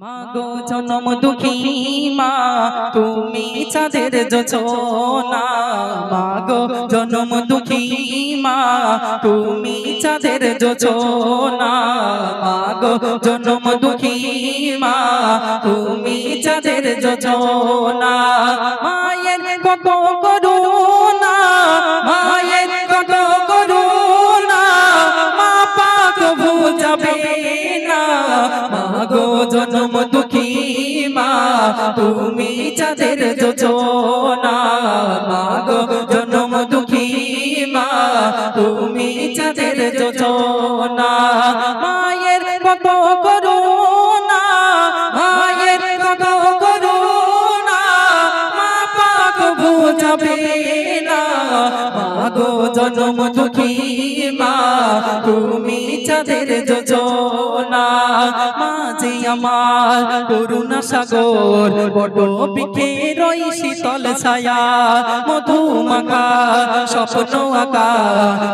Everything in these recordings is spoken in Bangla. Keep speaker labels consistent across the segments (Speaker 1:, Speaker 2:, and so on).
Speaker 1: মাগো জনম দুঃখী মা, তুমি চাঁদের যোজনা। মাগো জনম দুঃখী মা, তুমি চাঁদের যোজনা। মাগো জনম দুঃখী মা, তুমি চাঁদের যোজনা। মায়ের কত করুণা তুমি চাঁদের যোজনা। তুমি চাঁদের যোজনা, মাঝে আমার করুণা সাগর বড় পিঠে রই শীতল ছায়া মধু মাখা স্বপ্ন আঁকা,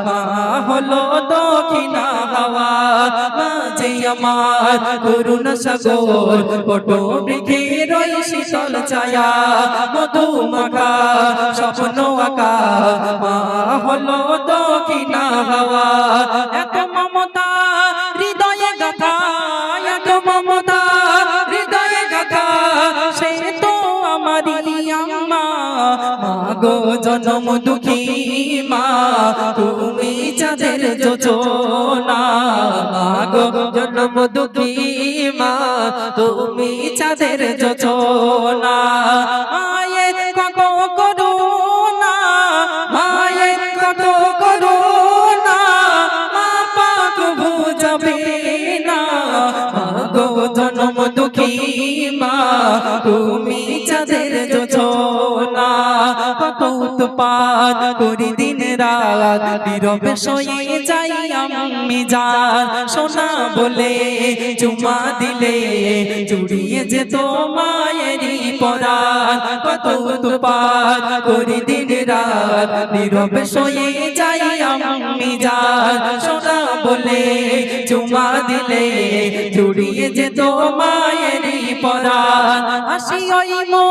Speaker 1: মা হলো দক্ষিণা হাওয়া, মাঝে আমার করুণা সাগর বড় পিঠে রই শীতল ছায়া মধু মাখা স্বপ্ন আঁকা মা হলো দক্ষিণা হাওয়া। এত দুঃখী মা, তুমি চাঁদের যোজনা। মাগো জনম দুঃখী মা, তুমি চাঁদের যোজনা। মায়ের কত করুণা মায়ের কত করুণা, মা পাক বুঝাবে না। মাগো জনম দুঃখী মা, তুমি কত উৎপাদ করি দিন রাত নীরবে শোয়ে যাই আমি যার। সোনা বলে চুমা দিলে, জুড়িয়ে যেত মায়েরই পরাণ। কত উৎপাদ করি দিন রাত নীরবে শোয়ে যাই আমি যার। সোনা বলে চুমা দিলে, জুড়িয়ে যেত মায়েরই পরাণ। হাসি ওই মো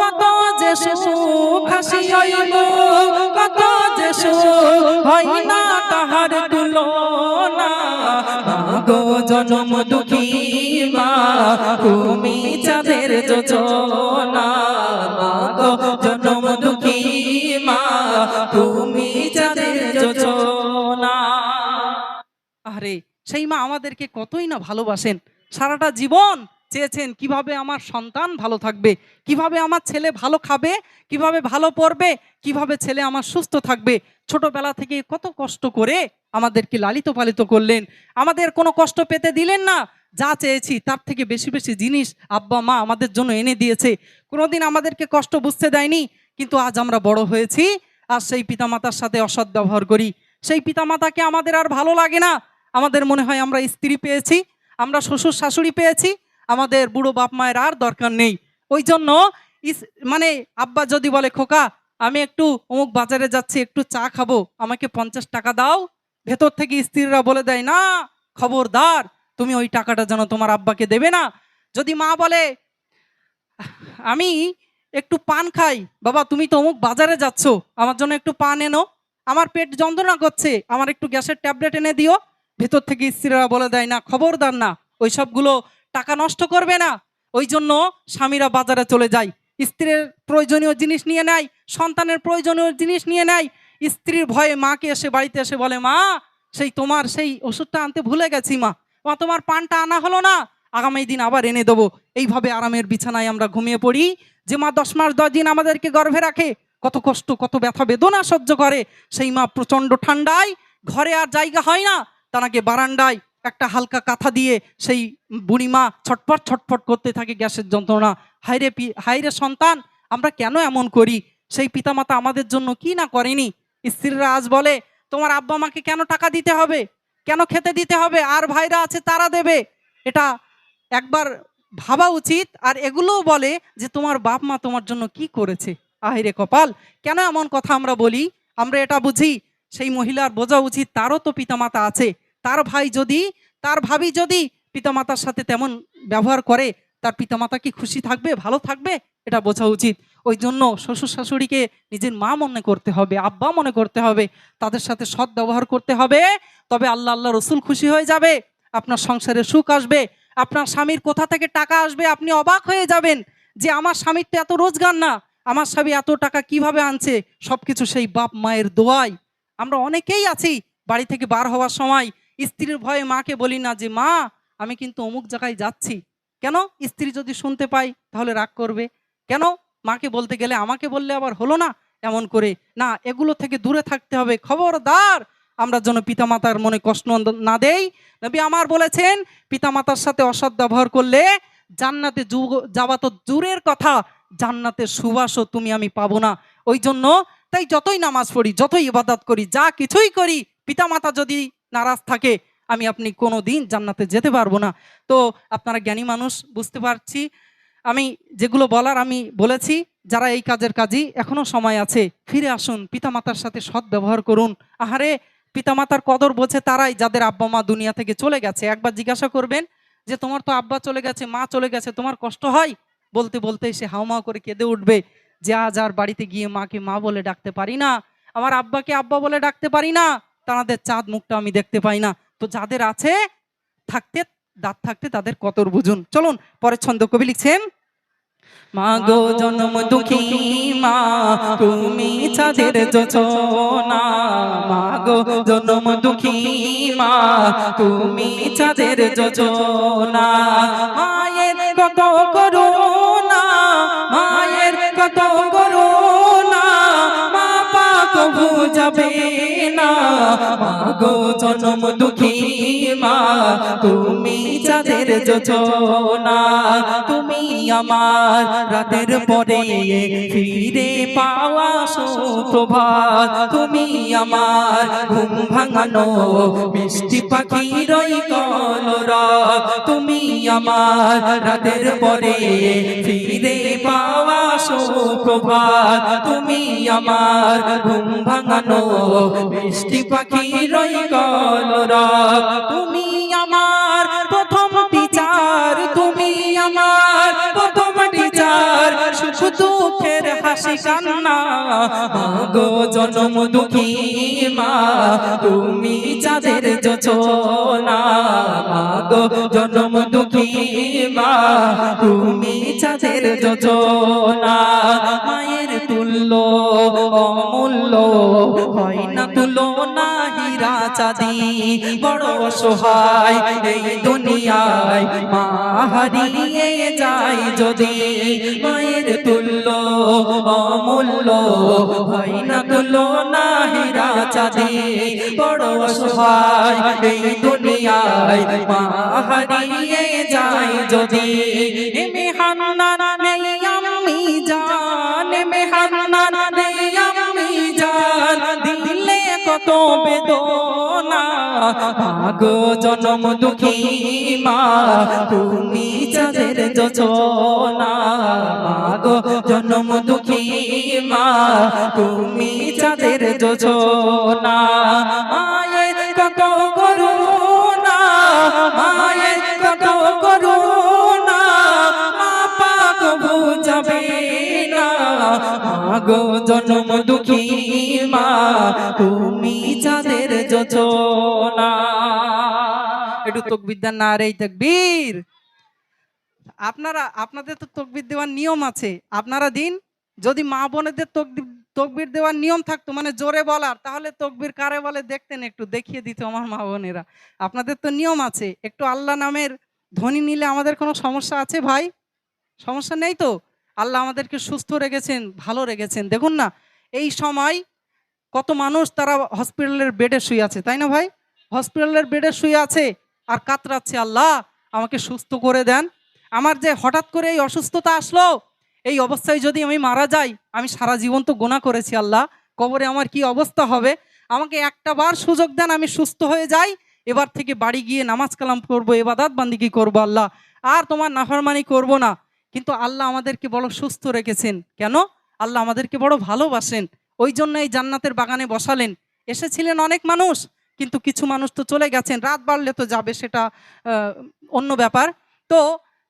Speaker 1: কত কত হয় না তাহার জনম দুঃখী মা, তুমি চাঁদের যোজনা। মাগো জনম দুঃখী মা, তুমি চাঁদের যোজনা। আরে সেই মা আমাদেরকে কতই না ভালোবাসেন, সারাটা জীবন চেয়েছেন কীভাবে আমার সন্তান ভালো থাকবে? কীভাবে আমার ছেলে ভালো খাবে? কীভাবে ভালো পড়বে? কীভাবে ছেলে আমার সুস্থ থাকবে? ছোটবেলা থেকে কত কষ্ট করে আমাদেরকে লালিত পালিত করলেন। আমাদের কোনো কষ্ট পেতে দিলেন না। যা চেয়েছি তার থেকে বেশি বেশি জিনিস আব্বা, মা আমাদের জন্য এনে দিয়েছে। কোনোদিন আমাদেরকে কষ্ট বুঝতে দেয়নি, কিন্তু আজ আমরা বড় হয়েছি। আর সেই পিতামাতার সাথে অসৎ ব্যবহার করি। সেই পিতামাতাকে আমাদের আর ভালো লাগে না। আমাদের মনে হয় আমরা স্ত্রী পেয়েছি, আমরা শ্বশুর শাশুড়ি পেয়েছি আমাদের বুড়ো বাপ মায়ের আর দরকার নেই। ওই জন্য মানে আব্বা যদি বলে, খোকা, আমি একটু অমুক বাজারে যাচ্ছি, একটু চা খাব, আমাকে পঞ্চাশ টাকা দাও। ভেতর থেকে স্ত্রীরা বলে দেয়, না, খবরদার, তুমি ওই টাকাটা যেন তোমার আব্বাকে দেবে না। যদি মা বলে, আমি একটু পান খাই, বাবা, তুমি তো অমুক বাজারে যাচ্ছ, আমার জন্য একটু পান এনো। আমার পেট যন্ত্রণা করছে, আমার একটু গ্যাসের ট্যাবলেট এনে দিও। ভেতর থেকে স্ত্রীরা বলে দেয়, না, খবরদার না। ওই সবগুলো টাকা নষ্ট করবে না। ওই জন্য স্বামীরা বাজারে চলে যায়। স্ত্রীর প্রয়োজনীয় জিনিস নিয়ে নেয়, সন্তানের প্রয়োজনীয় জিনিস নিয়ে নেয়। স্ত্রীর ভয়ে মাকে এসে বাড়িতে এসে বলে, মা, সেই তোমার সেই ওষুধটা আনতে ভুলে গেছি মা। মা, তোমার পানটা আনা হলো না। আগামী দিন আবার এনে দেবো। এইভাবে আরামের বিছানায় আমরা ঘুমিয়ে পড়ি। যে মা দশ মাস দশ দিন আমাদেরকে গর্ভে রাখে, কত কষ্ট, কত ব্যথা, বেদনা সহ্য করে। সেই মা প্রচণ্ড ঠান্ডায়, ঘরে আর জায়গা হয় না। তাকে বারান্দায় একটা হালকা কাঁথা দিয়ে সেই বুড়িমা ছটফট ছটফট করতে থাকে গ্যাসের যন্ত্রণা। হাইরে পি হাইরে সন্তান, আমরা কেন এমন করি? সেই পিতামাতা আমাদের জন্য কি না করেনি? স্ত্রীরা আজ বলে, তোমার আব্বা মাকে কেন টাকা দিতে হবে? কেন খেতে দিতে হবে? আর ভাইরা আছে তারা দেবে। এটা একবার ভাবা উচিত, আর এগুলোও বলে যে, তোমার বাপ মা তোমার জন্য কি করেছে? আহিরে কপাল, কেন এমন কথা আমরা বলি? আমরা এটা বুঝি, সেই মহিলার বোঝা উচিত, তারও তো পিতামাতা আছে। তার ভাই যদি, তার ভাবি যদি পিতামাতার সাথে তেমন ব্যবহার করে, তার পিতামাতা কি খুশি থাকবে, ভালো থাকবে? এটা বোঝা উচিত। ওই জন্য শ্বশুর শাশুড়িকে নিজের মা মনে করতে হবে, আব্বা মনে করতে হবে, তাদের সাথে সৎ ব্যবহার করতে হবে। তবে আল্লাহ আল্লাহ রসুল খুশি হয়ে যাবে, আপনার সংসারে সুখ আসবে, আপনার স্বামীর কোথা থেকে টাকা আসবে আপনি অবাক হয়ে যাবেন যে আমার স্বামীর তো এত রোজগার না, আমার স্বামী এত টাকা কীভাবে আনছে? সবকিছু সেই বাপ মায়ের দোয়াই আমরা অনেকেই আছি বাড়ি থেকে বার হওয়ার সময় স্ত্রীর ভয়ে মাকে বলি না যে, মা, আমি কিন্তু অমুক জায়গায় যাচ্ছি। কেন? স্ত্রী যদি শুনতে পাই তাহলে রাগ করবে। কেন? মাকে বলতে গেলে আমাকে বললে আবার হলো না এমন করে। না, এগুলো থেকে দূরে থাকতে হবে। খবরদার, আমরা যেন পিতামাতার মনে কষ্ট না দেই। নবী আমার বলেছেন, পিতামাতার সাথে অসৎ ব্যবহার করলে জান্নাতে যাওয়া তো দূরের কথা। জান্নাতের সুবাসও তুমি, আমি পাবো না। ওই জন্য তাই যতই নামাজ পড়ি, যতই ইবাদত করি, যা কিছুই করি, পিতামাতা যদি নারাজ থাকে, আমি আপনি কোনো দিন জান্নাতে যেতে পারব না। তো আপনারা জ্ঞানী মানুষ, বুঝতে পারছি। আমি যেগুলো বলার আমি বলেছি, যারা এই কাজের কাজই এখনও সময় আছে, ফিরে আসুন, পিতামাতার সাথে সৎ ব্যবহার করুন। আহারে, পিতামাতার কদর বোঝে তারাই যাদের আব্বা মা দুনিয়া থেকে চলে গেছে। একবার জিজ্ঞাসা করবেন যে, তোমার তো আব্বা চলে গেছে, মা চলে গেছে, তোমার কষ্ট হয়? বলতে বলতে সে হাউমাউ করে কেঁদে উঠবে, যে আজ আর বাড়িতে গিয়ে মাকে মা বলে ডাকতে পারি না, আমার আব্বাকে আব্বা বলে ডাকতে পারি না। তাদের চাঁদ মুখটা আমি দেখতে পাই না। তো যাদের আছে, থাকতে, দাঁত থাকতে তাদের কতর বুঝুন চলুন, পরের ছন্দ কবি লিখছেন মা গো জন্ম দুঃখী মা, তুমি চাঁদের যোচনা মা গো জন্ম দুঃখী মা, তুমি চাঁদের যোচনা মায়ের কত বুঝাবে না। মাগো জন্ম দুঃখী মা তুমি চাঁদের যোচনা তুমি আমার রাতের পরে ফিরে পাওয়া সুপ্রভাত। তুমি আমার ঘুম ভাঙানো মিষ্টি পাখির কলরা। তুমি আমার রাতের পরে ফিরে পাওয়া সুপ্রভাত। তুমি আমার ঘুম ভাঙানো মিষ্টি পাখির কলরা। তুমি আমার প্রথম টিচার তুমি আমার প্রথম টিচার সুখ দুঃখের হাসি কান্না গো জনম দুঃখী মা, তুমি চাঁদের যোচনা গো জনম দুঃখী মা, তুমি চাঁদের যোচনা চাঁদি বড় সহায় এই দুনিয়ায় মা হারিয়ে যায় যদি মায়ের তুল্য অমূল্য হয় না তুলনা হীরা চাঁদি বড় সহায় এই দুনিয়ায় মা হারিয়ে যায় যদি মেহান্না নেই আমি জান মেহান্না নেই আমি জান। দিলে কত বেদনা গো জনম দুঃখী মা, তুমি চাঁদের যোজনা। গো জনম দুঃখী মা, তুমি চাঁদের যোজনা। আয় কত করুণা, মায়ের গো জনম দুঃখী মা, তুমি চাঁদের যোচনা একটু তকবিদ্যার না রে তকবীর। আপনারা, আপনাদের তো তকবির দেওয়ার নিয়ম আছে। আপনারা দিন, যদি মা বোনেদের তকবি- তকবির দেওয়ার নিয়ম থাকতো মানে জোরে বলার, তাহলে তকবির কারে বলে দেখতেন, একটু দেখিয়ে দিত আমার মা বোনেরা। আপনাদের তো নিয়ম আছে, একটু আল্লাহ নামের ধ্বনি নিলে আমাদের কোনো সমস্যা আছে ভাই? সমস্যা নেই তো? আল্লাহ আমাদেরকে সুস্থ রেখেছেন, ভালো রেখেছেন। দেখুন না, এই সময় কত মানুষ তারা হসপিটালের বেডে শুয়ে আছে, তাই না ভাই? হসপিটালের বেডে শুয়ে আছে আর কাতরাচ্ছে, আল্লাহ, আমাকে সুস্থ করে দেন। আমার যে হঠাৎ করে এই অসুস্থতা আসলো, এই অবস্থায় যদি আমি মারা যাই, আমি সারা জীবন তো গোনা করেছি, আল্লাহ। কবরে আমার কি অবস্থা হবে? আমাকে একটা বার সুযোগ দেন, আমি সুস্থ হয়ে যাই, এবার থেকে বাড়ি গিয়ে নামাজ কালাম করব এবাদাত বান্দিকি করব, আল্লাহ? আর তোমার নাফারমানি করব না। কিন্তু আল্লাহ আমাদেরকে বড় সুস্থ রেখেছেন। কেন? আল্লাহ আমাদেরকে বড় ভালোবাসেন। ওই জন্য এই জান্নাতের বাগানে বসালেন। এসেছিলেন অনেক মানুষ, কিন্তু কিছু মানুষ তো চলে গেছেন। রাত বাড়লে তো যাবে সেটা অন্য ব্যাপার। তো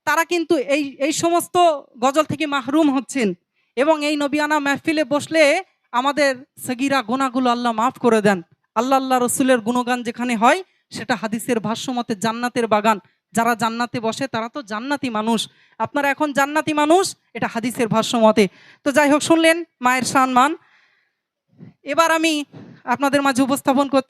Speaker 1: তারা কিন্তু এই এই সমস্ত গজল থেকে মাহরুম হচ্ছেন এবং এই নবিয়ানা মেহফিলে বসলে আমাদের সগিরা গোনাগুলো আল্লাহ মাফ করে দেন। আল্লাহ আল্লাহ রসুলের গুণগান যেখানে হয়, সেটা হাদিসের ভাষ্যমতে জান্নাতের বাগান। যারা জান্নাতে বসে, তারা তো জান্নাতি মানুষ। আপনারা এখন জান্নাতি মানুষ? এটা হাদিসের ভাষ্যমতে তো যাই হোক, শুনলেন মায়ের সম্মান। এবার আমি আপনাদের মাঝে উপস্থাপন করছি।